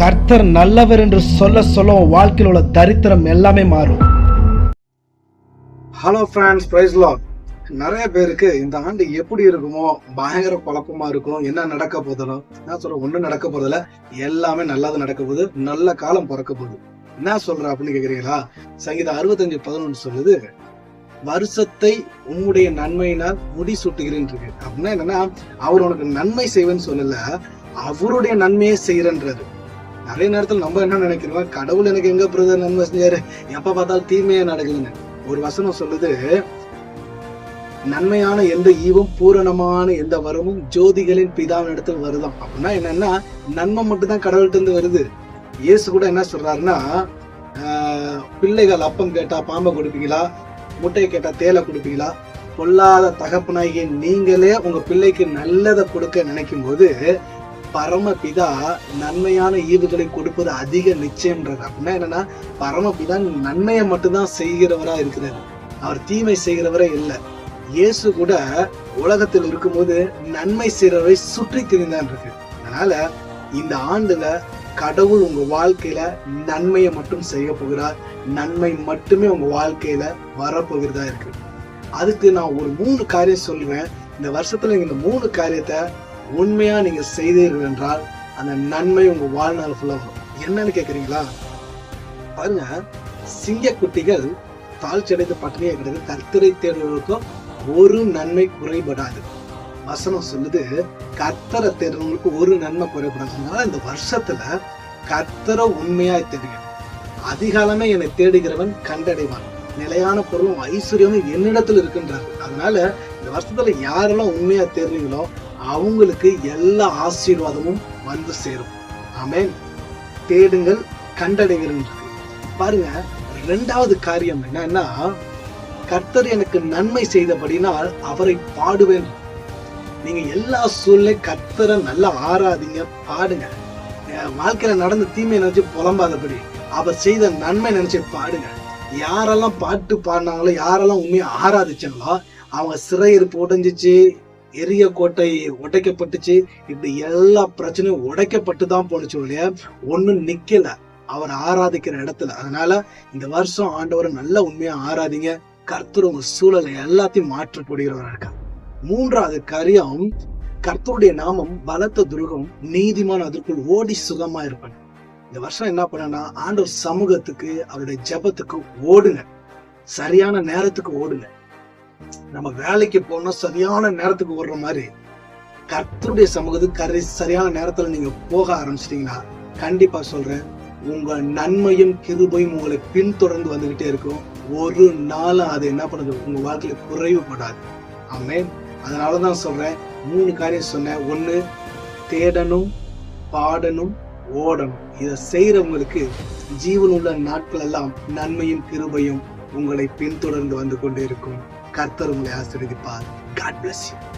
கர்த்தர் நல்லவர் என்று சொல்ல சொல்ல உன் வாழ்க்கையில் உள்ள தரித்திரம் எல்லாமே மாறும். ஹலோ ஃப்ரெண்ட்ஸ் பிரைஸ் லாக் நிறைய பேருக்கு இந்த ஆண்டு எப்படி இருக்குமோ பயங்கர குழப்பமா இருக்கும். என்ன நடக்க போதோ நான் சொல்றேன் ஒண்ணும் நடக்க போதில்ல எல்லாமே நல்லது நடக்க போகுது. நல்ல காலம் பிறக்க போகுது. என்ன சொல்ற அப்படின்னு கேக்குறீங்களா? சங்கீதம் அறுபத்தஞ்சு பதினொன்று சொல்லுது வருஷத்தை உன்னுடைய நன்மையினால் முடி சுட்டுகிறேன் இருக்கு. அப்படின்னா என்னன்னா அவர் உனக்கு நன்மை செய்வேன்னு சொல்லல அவருடைய நன்மையை செய்யறன்றது நிறைய நேரத்தில் நம்ம என்ன நினைக்கிறோம் கடவுள் எனக்கு எங்க பிரதர் நன்மை செஞ்சாரு எப்ப பார்த்தாலும் தீமையே நடக்குதுன்னு. ஒரு வசனம் சொல்லுது நன்மையான எந்த ஈவும் பூரணமான எந்த வரமும் ஜோதிகளின் பிதாவின் இடத்தில் வருதாம். அப்படின்னா என்னன்னா நன்மை மட்டும் தான் கடவுள்கிட்ட இருந்து வருது. இயேசு கூட என்ன சொல்றாருன்னா பிள்ளைகள் அப்பம் கேட்டா பாம்பை கொடுப்பீங்களா? முட்டையை கேட்டா தேலை கொடுப்பீங்களா? பொல்லாத தகப்பனாகிய நீங்களே உங்க பிள்ளைக்கு நல்லதை கொடுக்க நினைக்கும் போது பரமபிதா நன்மையான ஈவுகளை கொடுப்பது அதிக நிச்சயம்ன்றது அப்படின்னா என்னன்னா பரமபிதா நன்மையை மட்டும்தான் செய்கிறவரா இருக்கிறார். அவர் தீமை செய்கிறவரே இல்லை. இயேசு கூட உலகத்தில் இருக்கும்போது நன்மை செய்கிறவரை சுற்றி திரிந்தான் இருக்கு. அதனால இந்த ஆண்டுல கடவுள் உங்க வாழ்க்கையில நன்மையை மட்டும் செய்ய போகிறார். நன்மை மட்டுமே உங்க வாழ்க்கையில வரப்போகிறதா இருக்கு. அதுக்கு நான் ஒரு மூணு காரியம் சொல்லுவேன். இந்த வருஷத்துல இந்த மூணு காரியத்தை உண்மையாக நீங்கள் செய்தீர்கள் என்றால் அந்த நன்மை உங்கள் வாழ்நாள் ஃபுல்லாக வரும். என்னன்னு கேட்குறீங்களா பாருங்க சிங்கக்குட்டிகள் தாழ்ச்சி அடைந்த பட்டினியை கிடையாது கர்த்தரை தேடுவதற்கும் ஒரு நன்மை குறைபடாது. வசனம் சொல்லுது கர்த்தரை தேடுறவங்களுக்கு ஒரு நன்மை குறைபடாதுனால இந்த வருஷத்துல கர்த்தரை உண்மையாய் தேடுங்க. அதிகாலமே என்னை தேடுகிறவன் கண்டடைவான். நிலையான பொருளும் ஐஸ்வர்யமும் என்னிடத்தில் இருக்கின்றார் அதனால இந்த வருஷத்துல யாரெல்லாம் உண்மையா தேடுறீங்களோ அவங்களுக்கு எல்லா ஆசீர்வாதமும் வந்து சேரும். ஆமேன். தேடுங்கள் கண்டடைகிறேன் பாருங்க ரெண்டாவது காரியம் என்னன்னா கர்த்தர் எனக்கு நன்மை செய்தபடினால் அவரை பாடுவேன். நீங்க எல்லா சூழ்நிலை கர்த்தரை நல்லா ஆராதிங்க பாடுங்க. வாழ்க்கையில நடந்த தீமையை நினைச்சு புலம்பாதபடி அவர் செய்த நன்மை நினைச்சு பாடுங்க. யாரெல்லாம் பாட்டு பாடினாங்களோ யாரெல்லாம் உண்மையை ஆராதிச்சாங்களோ அவங்க சிறையிருப்பு உடைஞ்சிச்சு எரிய கோட்டை உடைக்கப்பட்டுச்சு. இப்படி எல்லா பிரச்சனையும் உடைக்கப்பட்டு தான் போனுச்சு ஒழிய ஒன்றும் நிற்கலை அவர் ஆராதிக்கிற இடத்துல. அதனால இந்த வருஷம் ஆண்டவரை நல்ல உண்மையா ஆராதிங்க. கர்த்தர் உங்க சூழலை எல்லாத்தையும் மாற்றப்படுகிறவராக இருக்கா. மூன்றாவது கரியம் கர்த்தருடைய நாமம் பலத்த துருகம் நீதிமான அதற்குள் ஓடி சுகமா இருப்பேன் இந்த வருஷம் என்ன பண்ணனா ஆண்டவர் சமூகத்துக்கு அவருடைய ஜெபத்துக்கு ஓடுங்க. சரியான நேரத்துக்கு ஓடுங்க. நம்ம வேலைக்கு போனா சரியான நேரத்துக்கு ஓடுற மாதிரி கர்த்தருடைய சமூகத்துக்கு கரை சரியான நேரத்துல நீங்க போக ஆரம்பிச்சிட்டீங்கன்னா கண்டிப்பா சொல்றேன் உங்க நன்மையும் கிருபையும் உங்களை பின்தொடர்ந்து வந்துகிட்டே இருக்கும். ஒரு நாளும் அது என்ன பண்ணுது? உங்க வாழ்க்கையில குறைவுபடாது ஆமே அதனாலதான் சொல்றேன் மூணு காரியம் சொன்னேன். ஒண்ணு தேடணும் பாடணும் ஓடணும். இதை செய்யறவங்களுக்கு ஜீவனுள்ள நாட்கள் எல்லாம் நன்மையும் கிருபையும் உங்களை பின்தொடர்ந்து வந்து கொண்டே இருக்கும். கர்த்தர் உங்களை ஆசிரியப்பார் காட் பிளஸ் யூ